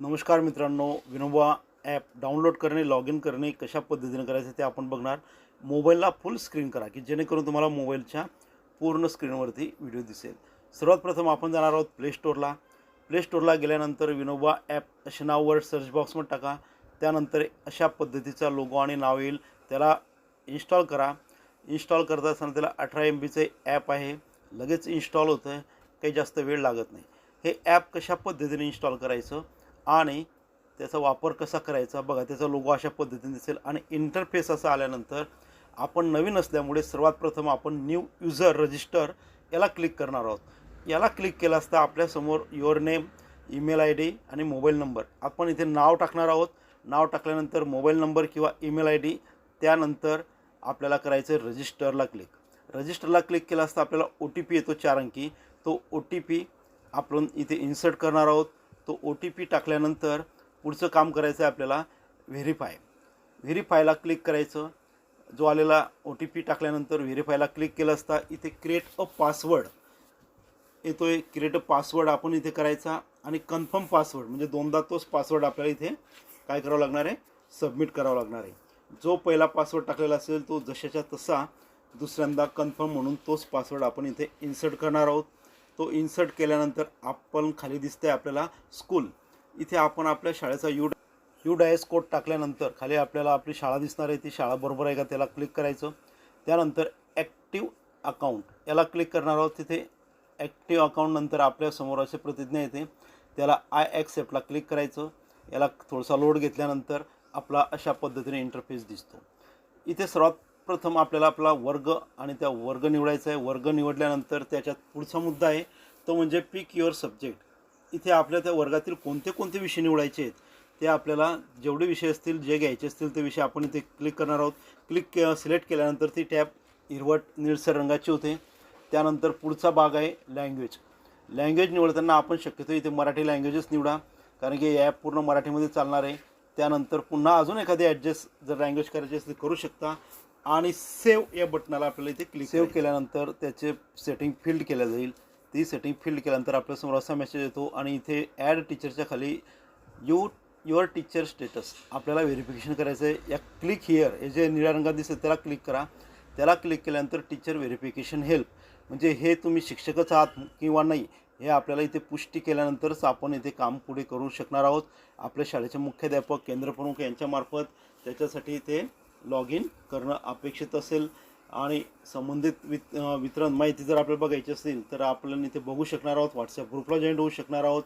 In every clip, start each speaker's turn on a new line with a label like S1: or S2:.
S1: नमस्कार मित्रांनो Vinoba app download करणे लॉग इन करणे कशा पद्धतीने करायचं ते आपण बघणार. मोबाईलला फुल स्क्रीन करा की जेणेकरून तुम्हाला मोबाईलच्या पूर्ण स्क्रीनवरती व्हिडिओ दिसेल. सर्वात प्रथम आपण जाणार आहोत प्ले स्टोअरला प्ले स्टोअरला गेल्यानंतर विनोबा ॲप असे नाववर सर्च बॉक्समध्ये टाका. त्यानंतर अशा पद्धतीचा लोगो आणि नाव येईल. त्याला इन्स्टॉल करा. इन्स्टॉल करत असताना त्याला अठरा एम बीचे ॲप आहे. लगेच इन्स्टॉल होतं काही जास्त वेळ लागत नाही. हे ॲप कशा पद्धतीने इन्स्टॉल करायचं? आणि त्याचा वापर कसा करायचा? बघा त्याचा लोगो अशा पद्धतीने दिसेल आणि इंटरफेस असं आल्यानंतर आपण नवीन असल्यामुळे सर्वात प्रथम आपण न्यू युजर रजिस्टर याला क्लिक करणार आहोत. याला क्लिक केला असता आपल्यासमोर your name email I D आणि मोबाईल नंबर आपण इथे नाव टाकणार आहोत. नाव टाकल्यानंतर मोबाईल नंबर किंवा ईमेल आय डी त्यानंतर आपल्याला करायचं आहे रजिस्टरला क्लिक रजिस्टरला क्लिक केला असता आपल्याला ओ टी पी येतो चार अंकी. तो ओ टी पी आपण इथे इन्सर्ट करणार आहोत. तो ओ टी पी टाकल्यानंतर पुढचं काम करायचं आहे आपल्याला व्हेरीफाय व्हेरीफायला क्लिक करायचं. जो आलेला ओ टी पी टाकल्यानंतर व्हेरीफायला क्लिक केलं असता इथे क्रिएट अ पासवर्ड येतो आहे क्रिएट अ पासवर्ड आपण इथे करायचा आणि कन्फर्म पासवर्ड म्हणजे दोनदा तोच पासवर्ड आपल्याला इथे काय करावं लागणार आहे? सबमिट करावं लागणार आहे. जो पहिला पासवर्ड टाकलेला असेल तो जशाच्या तसा दुसऱ्यांदा कन्फर्म म्हणून तोच पासवर्ड आपण इथे इन्सर्ट करणार आहोत. तो इन्सर्ट केल्यानंतर आपण खाली दिसतंय आपल्याला स्कूल. इथे आपण आपल्या शाळेचा यू यू डायस कोड टाकल्यानंतर खाली आपल्याला आपली शाळा दिसणार आहे ती शाळा बरोबर आहे का त्याला क्लिक करायचं? त्यानंतर ॲक्टिव्ह अकाउंट याला क्लिक करणार आहोत तिथे. ॲक्टिव्ह अकाउंटनंतर आपल्यासमोर असे प्रतिज्ञा येते. त्याला आय ॲक्सेप्टला क्लिक करायचं. याला थोडासा लोड घेतल्यानंतर आपला अशा पद्धतीने इंटरफेस दिसतो. इथे सर्वात प्रथम आपल्याला आपला वर्ग आणि त्या वर्ग निवडायचा आहे. वर्ग निवडल्यानंतर त्याच्यात पुढचा मुद्दा आहे. तो म्हणजे पिक युअर सब्जेक्ट इथे आपल्या त्या वर्गातील कोणते कोणते विषय निवडायचे आहेत ते आपल्याला जेवढे विषय असतील जे घ्यायचे असतील ते विषय आपण इथे क्लिक करणार आहोत. क्लिक सिलेक्ट केल्यानंतर ती टॅब हिरवट निळसर रंगाची होते. त्यानंतर पुढचा भाग आहे लँग्वेज लँग्वेज निवडताना आपण शक्यतो इथे मराठी लँग्वेजेस निवडा. कारण की ॲप पूर्ण मराठीमध्ये चालणार आहे. त्यानंतर पुन्हा अजून एखादी ॲडजस्ट जर लँग्वेज करायची असेल तर करू शकता. आणि सेव्ह या बटनाला आपल्याला इथे क्लिक सेव्ह केल्यानंतर त्याचे सेटिंग फिल्ड केल्या जाईल. ती सेटिंग फिल्ड केल्यानंतर आपल्यासमोर असा मेसेज येतो आणि इथे ॲड टीचरच्या खाली यू युअर टीचर स्टेटस आपल्याला व्हेरिफिकेशन करायचं आहे या क्लिक हिअर हे जे निळ्या रंगात दिसतं त्याला क्लिक करा. त्याला क्लिक केल्यानंतर टीचर व्हेरिफिकेशन हेल्प म्हणजे हे तुम्ही शिक्षकच आहात किंवा नाही हे आपल्याला इथे पुष्टी केल्यानंतरच आपण इथे काम पुढे करू शकणार आहोत. आपल्या शाळेचे मुख्याध्यापक केंद्रप्रमुख यांच्यामार्फत त्याच्यासाठी इथे लॉग इन करणं अपेक्षित असेल आणि संबंधित वित वितरण माहिती जर आपल्याला बघायची असेल तर आपण इथे बघू शकणार आहोत व्हॉट्सअप ग्रुपला जॉईन होऊ शकणार आहोत.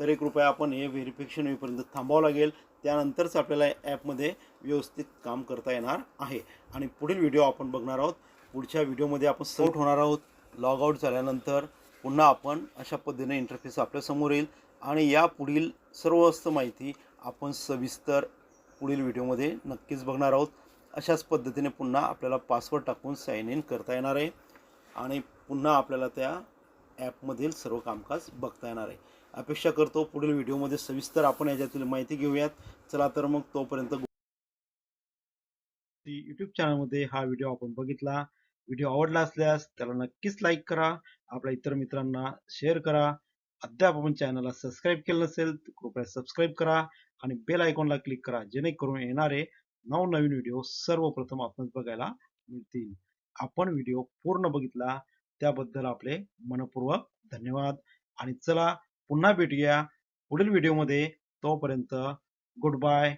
S1: तर एक कृपया आपण हे व्हेरिफिकेशन होईपर्यंत थांबावं लागेल. त्यानंतरच आपल्याला ॲपमध्ये व्यवस्थित काम करता येणार आहे. आणि पुढील व्हिडिओ आपण बघणार आहोत. पुढच्या व्हिडिओमध्ये आपण सौट होणार आहोत. लॉग आऊट झाल्यानंतर पुन्हा आपण अशा पद्धतीने इंटरफेस आपल्यासमोर येईल. आणि या पुढील सर्व माहिती आपण सविस्तर पुढील व्हिडिओमध्ये नक्कीच बघणार आहोत. अशाच पद्धतीने पुन्हा आपल्याला पासवर्ड टाकून साइन इन करता येणार आहे. आणि पुन्हा आपल्याला त्या ॲपमधील सर्व कामकाज बघता येणार आहे. अपेक्षा करतो पुढील व्हिडिओमध्ये सविस्तर आपण याच्यातील माहिती घेऊयात. चला तर मग तोपर्यंत यूट्यूब चॅनलमध्ये हा व्हिडिओ आपण बघितला. व्हिडिओ आवडला असल्यास त्याला नक्कीच लाईक करा. आपल्या इतर मित्रांना शेअर करा. अद्याप आपण चॅनलला सबस्क्राईब केलं नसेल कृपया सबस्क्राईब करा. आणि बेल आयकॉनला क्लिक करा जेणेकरून येणारे नवनवीन व्हिडिओ सर्वप्रथम आपण बघायला मिळतील. आपण व्हिडिओ पूर्ण बघितला त्याबद्दल आपले मनपूर्वक धन्यवाद. आणि चला पुन्हा भेटूया पुढील व्हिडिओमध्ये तोपर्यंत गुड बाय